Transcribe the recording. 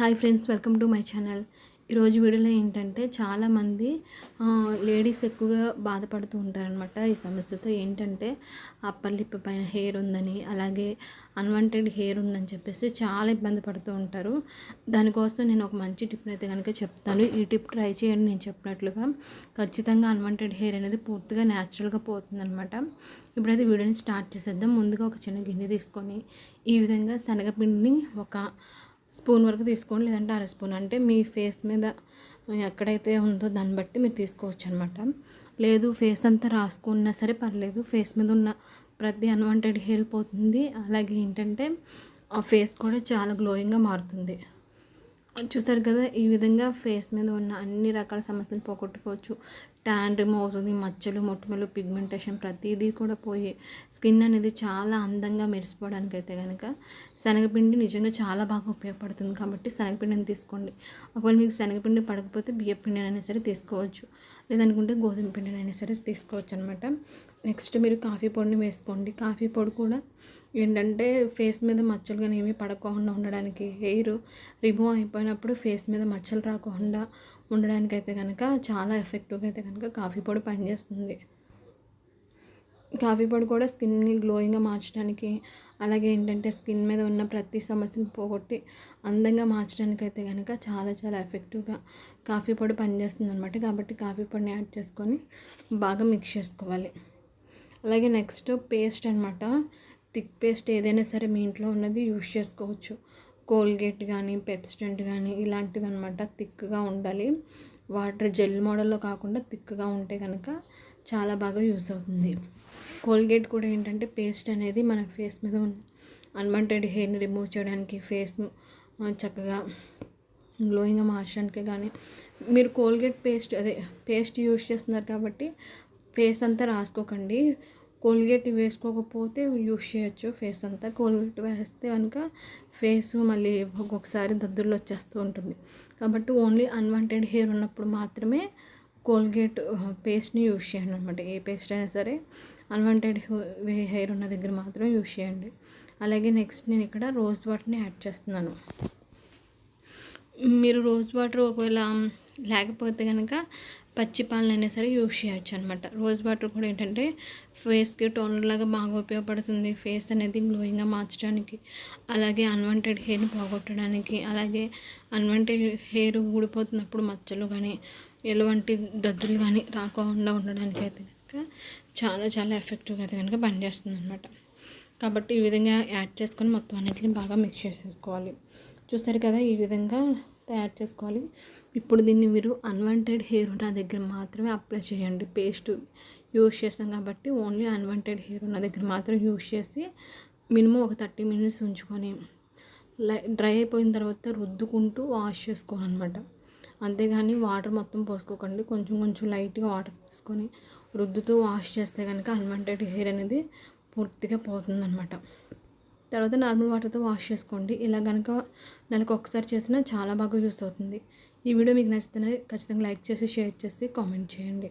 Hi friends welcome to my channel. ఈరోజు వీడియోలో ఏంటంటే చాలామంది లేడీస్ ఎక్కువగా బాధపడుతూ ఉంటారనమాట ఈ సమస్యతో ఏంటంటే అప్పర్ లిప్ పైన హెయిర్ ఉందని అలాగే అన్వాంటెడ్ హెయిర్ ఉందని చెప్పేసి చాలా ఇబ్బంది పడుతూ ఉంటారు. దానికోసం నేను ఒక మంచి టిప్ని అయితే కనుక చెప్తాను. ఈ టిప్ ట్రై చేయండి. నేను చెప్పినట్లుగా ఖచ్చితంగా అన్వాంటెడ్ హెయిర్ అనేది పూర్తిగా న్యాచురల్గా పోతుందనమాట ఇప్పుడైతే వీడియోని స్టార్ట్ చేసేద్దాం. ముందుగా ఒక చిన్న గిన్నె తీసుకొని ఈ విధంగా శనగపిండిని ఒక స్పూన్ వరకు తీసుకోండి లేదంటే అర స్పూన్. అంటే మీ ఫేస్ మీద ఎక్కడైతే ఉందో దాన్ని బట్టి మీరు తీసుకోవచ్చు అనమాట లేదు ఫేస్ అంతా రాసుకున్నా సరే పర్లేదు ఫేస్ మీద ఉన్న ప్రతి అన్వాంటెడ్ హెయిర్ పోతుంది. అలాగే ఏంటంటే ఆ ఫేస్ కూడా చాలా గ్లోయింగ్గా మారుతుంది. చూసారు కదా ఈ విధంగా ఫేస్ మీద ఉన్న అన్ని రకాల సమస్యలు పోగొట్టుకోవచ్చు. ట్యాన్ రిమూవ్ అవుతుంది మచ్చలు మొట్టమలు పిగ్మెంటేషన్ ప్రతిదీ కూడా పోయి. స్కిన్ అనేది చాలా అందంగా మెరిసిపోవడానికి అయితే కనుక శనగపిండి నిజంగా చాలా బాగా ఉపయోగపడుతుంది కాబట్టి శనగపిండిని తీసుకోండి. ఒకవేళ మీకు శనగపిండి పడకపోతే బియ్యపిండి అయినా సరే తీసుకోవచ్చు. లేదనుకుంటే గోధుమ పిండిని అయినా సరే తీసుకోవచ్చు అనమాట నెక్స్ట్ మీరు కాఫీ పొడిని వేసుకోండి. కాఫీ పొడి కూడా ఏంటంటే ఫేస్ మీద మచ్చలు కానీ ఏమీ పడకుండా ఉండడానికి హెయిర్ రిమూవ్ అయిపోయినప్పుడు ఫేస్ మీద మచ్చలు రాకుండా ఉండడానికి అయితే కనుక చాలా ఎఫెక్టివ్గా అయితే కనుక కాఫీ పొడి పనిచేస్తుంది. కాఫీ పొడి కూడా స్కిన్ని గ్లోయింగ్గా మార్చడానికి అలాగే ఏంటంటే స్కిన్ మీద ఉన్న ప్రతి సమస్యను పోగొట్టి అందంగా మార్చడానికి అయితే కనుక చాలా చాలా ఎఫెక్టివ్గా కాఫీ పొడి పనిచేస్తుంది అనమాట కాబట్టి కాఫీ పొడిని యాడ్ చేసుకొని బాగా మిక్స్ చేసుకోవాలి. అలాగే నెక్స్ట్ పేస్ట్ అనమాట థిక్ పేస్ట్ ఏదైనా సరే మీ ఇంట్లో ఉన్నది యూస్ చేసుకోవచ్చు. కోల్గేట్ కానీ పెప్స్టెంట్ కానీ ఇలాంటివి అనమాట థిక్గా ఉండాలి. వాటర్ జెల్ మోడల్లో కాకుండా థిక్గా ఉంటే కనుక చాలా బాగా యూస్ అవుతుంది. కోల్గేట్ కూడా ఏంటంటే పేస్ట్ అనేది మన ఫేస్ మీద ఉన్న అన్వాంటెడ్ హెయిర్ని రిమూవ్ చేయడానికి ఫేస్ చక్కగా గ్లోయింగ్గా మార్చడానికి కానీ మీరు కోల్గేట్ పేస్ట్ అదే పేస్ట్ యూస్ చేస్తున్నారు కాబట్టి ఫేస్ అంతా రాసుకోకండి. కోల్గేట్ వేసుకోకపోతే యూస్ చేయొచ్చు ఫేస్ అంతా కోల్గేట్ వేస్తే కనుక ఫేస్ మళ్ళీ ఒక్కొక్కసారి దద్దుర్లు వచ్చేస్తూ ఉంటుంది. కాబట్టి ఓన్లీ అన్వాంటెడ్ హెయిర్ ఉన్నప్పుడు మాత్రమే కోల్గేట్ పేస్ట్ని యూస్ చేయండి అనమాట ఏ పేస్ట్ అయినా సరే అన్వాంటెడ్ హెయిర్ ఉన్న దగ్గర మాత్రం యూస్ చేయండి. అలాగే నెక్స్ట్ నేను ఇక్కడ రోజ్ వాటర్ని యాడ్ చేస్తున్నాను. మీరు రోజ్ వాటర్ ఒకవేళ లేకపోతే కనుక పచ్చి పాలనైనా సరే యూస్ చేయొచ్చు అనమాట రోజ్ వాటర్ కూడా ఏంటంటే ఫేస్కి టోనర్ లాగా బాగా ఉపయోగపడుతుంది. ఫేస్ అనేది గ్లోయింగ్గా మార్చడానికి అలాగే అన్వాంటెడ్ హెయిర్ని పోగొట్టడానికి అలాగే అన్వాంటెడ్ హెయిర్ ఊడిపోతున్నప్పుడు మచ్చలు కానీ ఎలాంటి దద్దులు కానీ రాకుండా ఉండడానికి అయితే కనుక చాలా చాలా ఎఫెక్టివ్గా అయితే కనుక పనిచేస్తుంది అనమాట కాబట్టి ఈ విధంగా యాడ్ చేసుకొని మొత్తం అన్నిటిని బాగా మిక్స్ చేసేసుకోవాలి. చూసారు కదా ఈ విధంగా తయారు చేసుకోవాలి. ఇప్పుడు దీన్ని మీరు అన్వాంటెడ్ హెయిర్ ఉన్న దగ్గర మాత్రమే అప్లై చేయండి. పేస్ట్ యూస్ చేస్తాం కాబట్టి ఓన్లీ అన్వాంటెడ్ హెయిర్ ఉన్న దగ్గర మాత్రం యూస్ చేసి మినిమం ఒక థర్టీ మినిట్స్ ఉంచుకొని డ్రై అయిపోయిన తర్వాత రుద్దుకుంటూ వాష్ చేసుకోవాలన్నమాట. అంతేగాని వాటర్ మొత్తం పోసుకోకండి. కొంచెం కొంచెం లైట్గా వాటర్ పోసుకొని రుద్దుతూ వాష్ చేస్తే కనుక అన్వాంటెడ్ హెయిర్ అనేది పూర్తిగా పోతుందన్నమాట. తర్వాత నార్మల్ వాటర్తో వాష్ చేసుకోండి. ఇలా కనుక నెలకు ఒకసారి చేసినా చాలా బాగా యూస్ అవుతుంది. ఈ వీడియో మీకు నచ్చితే ఖచ్చితంగా లైక్ చేసి షేర్ చేసి కామెంట్ చేయండి.